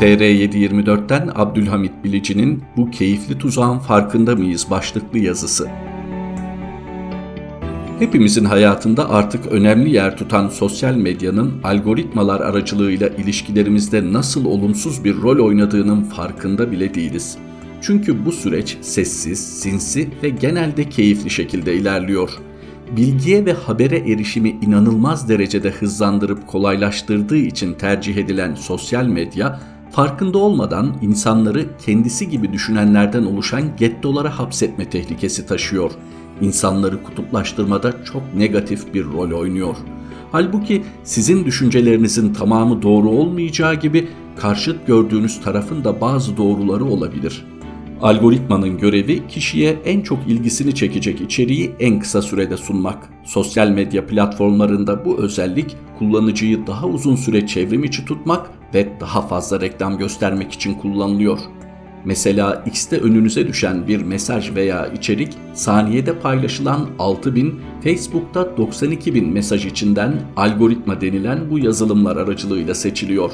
TR724'ten Abdülhamit Bilici'nin Bu keyifli tuzağın farkında mıyız başlıklı yazısı. Hepimizin hayatında artık önemli yer tutan sosyal medyanın algoritmalar aracılığıyla ilişkilerimizde nasıl olumsuz bir rol oynadığının farkında bile değiliz. Çünkü bu süreç sessiz, sinsi ve genelde keyifli şekilde ilerliyor. Bilgiye ve habere erişimi inanılmaz derecede hızlandırıp kolaylaştırdığı için tercih edilen sosyal medya farkında olmadan insanları kendisi gibi düşünenlerden oluşan gettolara hapsetme tehlikesi taşıyor. İnsanları kutuplaştırmada çok negatif bir rol oynuyor. Halbuki sizin düşüncelerinizin tamamı doğru olmayacağı gibi karşıt gördüğünüz tarafın da bazı doğruları olabilir. Algoritmanın görevi kişiye en çok ilgisini çekecek içeriği en kısa sürede sunmak. Sosyal medya platformlarında bu özellik kullanıcıyı daha uzun süre çevrim içi tutmak ve daha fazla reklam göstermek için kullanılıyor. Mesela X'te önünüze düşen bir mesaj veya içerik saniyede paylaşılan 6000, Facebook'ta 92000 mesaj içinden algoritma denilen bu yazılımlar aracılığıyla seçiliyor.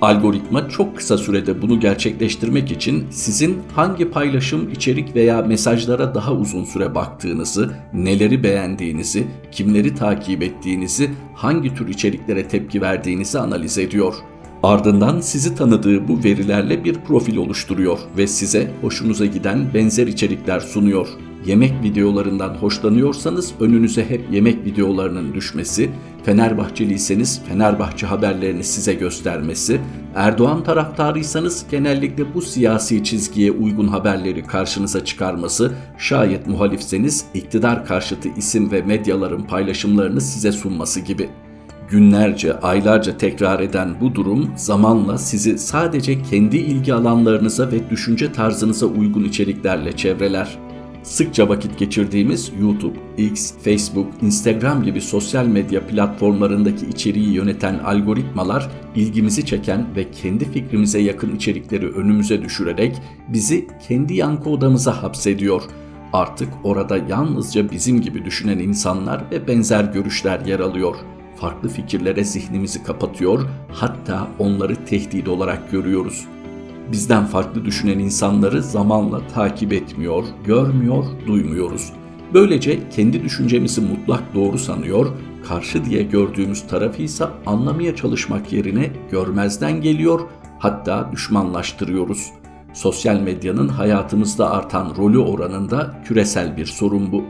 Algoritma çok kısa sürede bunu gerçekleştirmek için sizin hangi paylaşım, içerik veya mesajlara daha uzun süre baktığınızı, neleri beğendiğinizi, kimleri takip ettiğinizi, hangi tür içeriklere tepki verdiğinizi analiz ediyor. Ardından sizi tanıdığı bu verilerle bir profil oluşturuyor ve size hoşunuza giden benzer içerikler sunuyor. Yemek videolarından hoşlanıyorsanız önünüze hep yemek videolarının düşmesi, Fenerbahçeliyseniz Fenerbahçe haberlerini size göstermesi, Erdoğan taraftarıysanız genellikle bu siyasi çizgiye uygun haberleri karşınıza çıkarması, şayet muhalifseniz iktidar karşıtı isim ve medyaların paylaşımlarını size sunması gibi. Günlerce, aylarca tekrar eden bu durum zamanla sizi sadece kendi ilgi alanlarınıza ve düşünce tarzınıza uygun içeriklerle çevreler. Sıkça vakit geçirdiğimiz YouTube, X, Facebook, Instagram gibi sosyal medya platformlarındaki içeriği yöneten algoritmalar ilgimizi çeken ve kendi fikrimize yakın içerikleri önümüze düşürerek bizi kendi yankı odamıza hapsediyor. Artık orada yalnızca bizim gibi düşünen insanlar ve benzer görüşler yer alıyor. Farklı fikirlere zihnimizi kapatıyor, hatta onları tehdit olarak görüyoruz bizden farklı düşünen insanları zamanla takip etmiyor, görmüyor, duymuyoruz. Böylece kendi düşüncemizi mutlak doğru sanıyor, karşı diye gördüğümüz tarafı ise anlamaya çalışmak yerine görmezden geliyor, hatta düşmanlaştırıyoruz. Sosyal medyanın hayatımızda artan rolü oranında küresel bir sorun bu.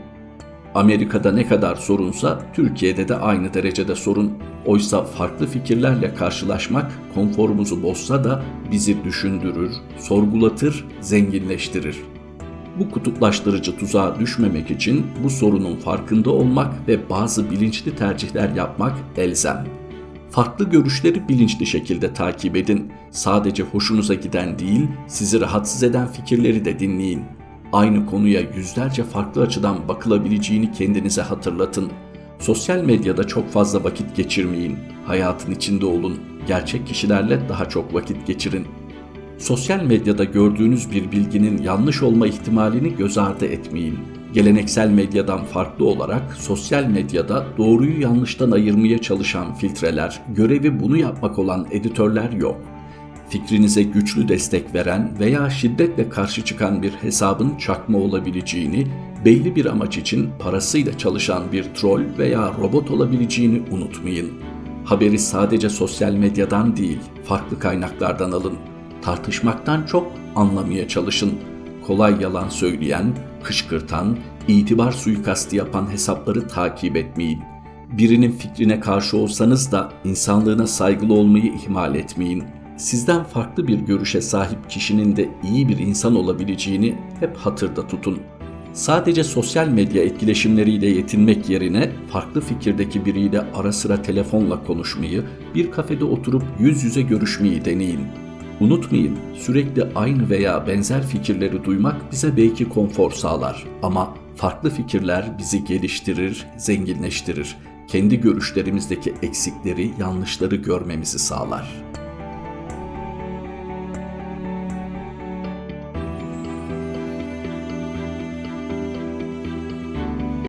Amerika'da ne kadar sorunsa Türkiye'de de aynı derecede sorun. Oysa farklı fikirlerle karşılaşmak konforumuzu bozsa da bizi düşündürür, sorgulatır, zenginleştirir. Bu kutuplaştırıcı tuzağa düşmemek için bu sorunun farkında olmak ve bazı bilinçli tercihler yapmak elzem. Farklı görüşleri bilinçli şekilde takip edin. Sadece hoşunuza giden değil, sizi rahatsız eden fikirleri de dinleyin aynı konuya yüzlerce farklı açıdan bakılabileceğini kendinize hatırlatın. Sosyal medyada çok fazla vakit geçirmeyin. Hayatın içinde olun. Gerçek kişilerle daha çok vakit geçirin. Sosyal medyada gördüğünüz bir bilginin yanlış olma ihtimalini göz ardı etmeyin. Geleneksel medyadan farklı olarak sosyal medyada doğruyu yanlıştan ayırmaya çalışan filtreler, görevi bunu yapmak olan editörler yok fikrinize güçlü destek veren veya şiddetle karşı çıkan bir hesabın çakma olabileceğini, belli bir amaç için parasıyla çalışan bir troll veya robot olabileceğini unutmayın. Haberi sadece sosyal medyadan değil, farklı kaynaklardan alın. Tartışmaktan çok anlamaya çalışın. Kolay yalan söyleyen, kışkırtan, itibar suikastı yapan hesapları takip etmeyin. Birinin fikrine karşı olsanız da insanlığına saygılı olmayı ihmal etmeyin.'' Sizden farklı bir görüşe sahip kişinin de iyi bir insan olabileceğini hep hatırda tutun. Sadece sosyal medya etkileşimleriyle yetinmek yerine farklı fikirdeki biriyle ara sıra telefonla konuşmayı, bir kafede oturup yüz yüze görüşmeyi deneyin. Unutmayın, sürekli aynı veya benzer fikirleri duymak bize belki konfor sağlar ama farklı fikirler bizi geliştirir, zenginleştirir. Kendi görüşlerimizdeki eksikleri, yanlışları görmemizi sağlar.